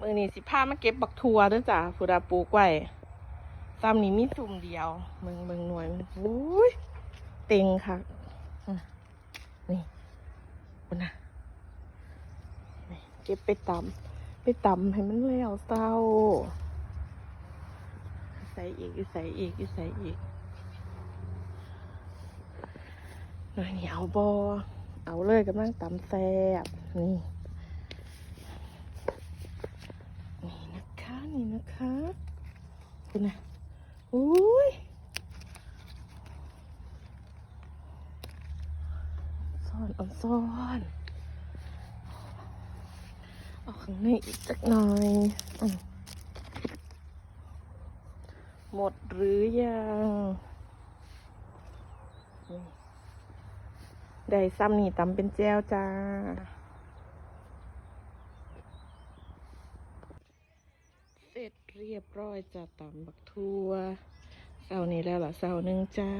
มือนี้สิพามาเก็บบักทัวด้วยจ้ะผู้ดาปลูกไว้ซ้ำนี้มีสุ่มเดียวเมืองเมืองหน่วยมันโอ้ยเต็งค่ะอืมนี่คุณนะเก็บไปตำไปตำให้มันแล้วเศร้าใส่อีกอยู่ใส่อีกอยู่ใส่อีกหน่อยนี่เอาบอเอาเลยกำลังตำแซ่บนี่นะคะ นี่ะคะคุณนะอุ้ยซ่อนเอ่อนซ่อนเอาข้างในอีกจักหน่อยอหมดหรือยังได้ซ้ำนี่ตำเป็นแจวจ้า เสร็จเรียบร้อยจะตำบักทั่วเสาร์นี้แล้วล่ะเสาร์หนึ่งจ้า